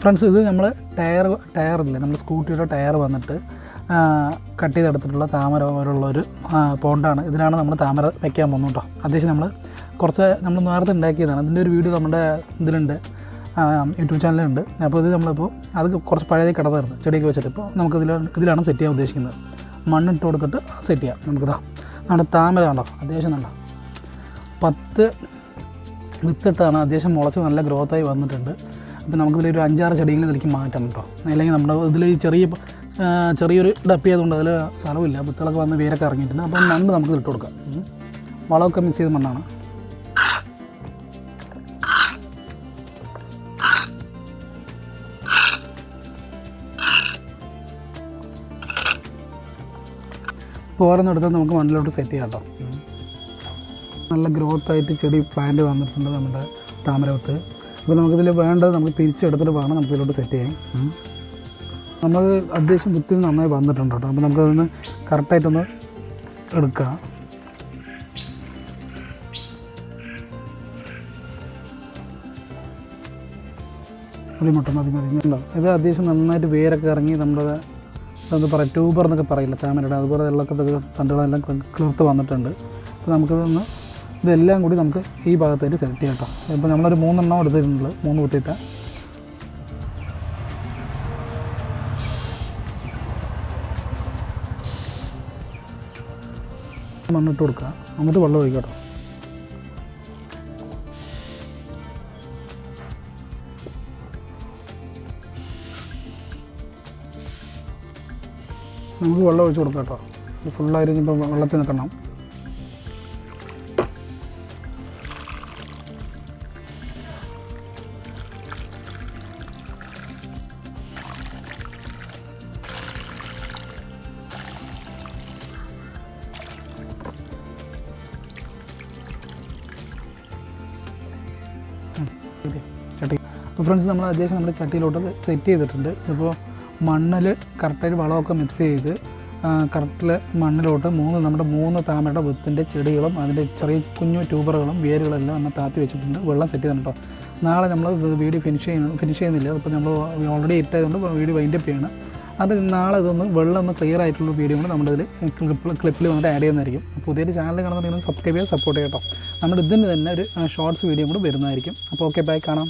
Friends ഇത് നമ്മൾ tyre ടയറില്ലേ? നമ്മുടെ സ്കൂട്ടിയുടെ ടയർ വന്നിട്ട് കട്ട് ചെയ്തെടുത്തിട്ടുള്ള താമര പോലുള്ള ഒരു പോണ്ടാണ്. ഇതിലാണ് നമ്മൾ താമര വയ്ക്കാൻ പോകുന്നത് കേട്ടോ. അത്യാവശ്യം നമ്മൾ കുറച്ച് നമ്മൾ നേരത്തെ ഉണ്ടാക്കിയതാണ്. അതിന്റെ ഒരു വീഡിയോ നമ്മുടെ ഇതിലുണ്ട്. യൂട്യൂബ് ചാനലുണ്ട് അപ്പോൾ ഇത് നമ്മളിപ്പോൾ അത് കുറച്ച് പഴയ കിടന്നായിരുന്നു. ചെടിയൊക്കെ വെച്ചിട്ട്. ഇപ്പോൾ നമുക്ക് ഇതിൽ ഇതിലാണ് സെറ്റ് ചെയ്യാൻ ഉദ്ദേശിക്കുന്നത്. മണ്ണിട്ട് കൊടുത്തിട്ട് സെറ്റ് ചെയ്യാം. നമുക്കിതാ നമ്മുടെ താമര കണ്ടോ? അത്യാവശ്യം കണ്ടോ പത്ത് വിത്തിട്ടാണ് അത്യാവശ്യം മുളച്ച് നല്ല ഗ്രോത്തായി വന്നിട്ടുണ്ട്. അപ്പോൾ നമുക്കിതിൽ ഒരു അഞ്ചാറ് ചെടിയെങ്കിലും ഇതിലേക്ക് മാറ്റാം കേട്ടോ. അല്ലെങ്കിൽ നമ്മുടെ ഇതിൽ ചെറിയ ചെറിയൊരു ഡപ്പ് ചെയ്തുകൊണ്ട് അതിൽ സ്ഥലമില്ല. വിത്തുകളൊക്കെ വന്ന് വേരൊക്കെ ഇറങ്ങിയിട്ടുണ്ട്. അപ്പോൾ മണ്ണ് നമുക്ക് ഇട്ട് കൊടുക്കാം. വളമൊക്കെ മിസ് ചെയ്ത മണ്ണാണ്. ഇപ്പോൾ ഓരോന്നെടുത്ത് നമുക്ക് മണ്ണിലോട്ട് സെറ്റ് ചെയ്യാം കേട്ടോ. നല്ല ഗ്രോത്ത് ആയിട്ട് ചെടി പ്ലാന്റ് വന്നിട്ടുണ്ട് നമ്മുടെ താമരവത്ത്. അപ്പോൾ നമുക്കിതിൽ വേണ്ടത് നമുക്ക് തിരിച്ചെടുത്തിട്ട് വേണം നമുക്ക് ഇതിലോട്ട് സെറ്റ് ചെയ്യാം നമ്മൾ അത്യാവശ്യം ബുദ്ധി നന്നായി വന്നിട്ടുണ്ട് കേട്ടോ. അപ്പോൾ നമുക്കതൊന്ന് കറക്റ്റായിട്ടൊന്ന് എടുക്കാം. പുളി മുട്ട മതി മതി ഉണ്ടോ? ഇത് അത്യാവശ്യം നന്നായിട്ട് വേരൊക്കെ ഇറങ്ങി നമ്മുടെ എന്താ പറയുക ട്യൂബർ എന്നൊക്കെ പറയില്ല താമരയുടെ അതുപോലെ വെള്ളമൊക്കെ തണ്ടുകളെല്ലാം കിളിർത്ത് വന്നിട്ടുണ്ട്. അപ്പോൾ നമുക്കിതൊന്ന് ഇതെല്ലാം കൂടി നമുക്ക് ഈ ഭാഗത്തായിട്ട് സെലക്ട് ചെയ്യാം കേട്ടോ. ഇപ്പോൾ നമ്മളൊരു മൂന്നെണ്ണം എടുത്തിട്ടുണ്ട്. മൂന്ന് കുത്തിയിട്ട്. മണ്ണിട്ട് കൊടുക്കുക. എന്നിട്ട് വെള്ളം ഒഴിക്കുക കേട്ടോ. നമുക്ക് വെള്ളം ഒഴിച്ച് കൊടുക്കാം കേട്ടോ. ഫുള്ളായിട്ട് ഇപ്പോൾ വെള്ളത്തിൽ നിൽക്കണം. ചട്ടി. അപ്പോൾ ഫ്രണ്ട്സ് നമ്മൾ അത്യാവശ്യം നമ്മുടെ ചട്ടിയിലോട്ട് സെറ്റ് ചെയ്തിട്ടുണ്ട്. ഇപ്പോൾ മണ്ണിൽ കറക്റ്റായിട്ട് വളമൊക്കെ മിക്സ് ചെയ്ത് കറക്റ്റിൽ മണ്ണിലോട്ട് മൂന്ന് നമ്മുടെ മൂന്ന് താമരയുടെ വിത്തിന്റെ ചെടികളും അതിന്റെ ചെറിയ കുഞ്ഞു ട്യൂബറുകളും വേരുകളെല്ലാം നമ്മൾ താത്തി വെച്ചിട്ടുണ്ട്. വെള്ളം സെറ്റ് ചെയ്തിട്ടോ നാളെ നമ്മൾ വീഡിയോ ഫിനിഷ് ചെയ്യുന്നു ഫിനിഷ് ചെയ്യുന്നില്ല. അപ്പോൾ നമ്മൾ ഓൾറെഡി ഇട്ടായതുകൊണ്ട് വീഡിയോ വൈൻഡപ്പ് ചെയ്യണം. അത് നാളെ ഇതൊന്ന് വെള്ളം ഒന്ന് ക്ലിയർ ആയിട്ടുള്ള വീഡിയോ കൂടെ നമ്മുടെ ഇതിൽ ക്ലിപ്പ് ക്ലിപ്പിൽ വന്നിട്ട് ആഡ് ചെയ്യുന്നതായിരിക്കും. പുതിയൊരു ചാനൽ കാണുന്നുണ്ടെങ്കിൽ സബ്സ്ക്രൈബ് ചെയ്യുക സപ്പോർട്ട് ചെയ്യട്ടോ നമ്മുടെ ഇതിന് തന്നെ ഒരു ഷോർട്സ് വീഡിയോ കൂടെ വരുന്നതായിരിക്കും. അപ്പോൾ ഓക്കെ ബൈ കാണാം.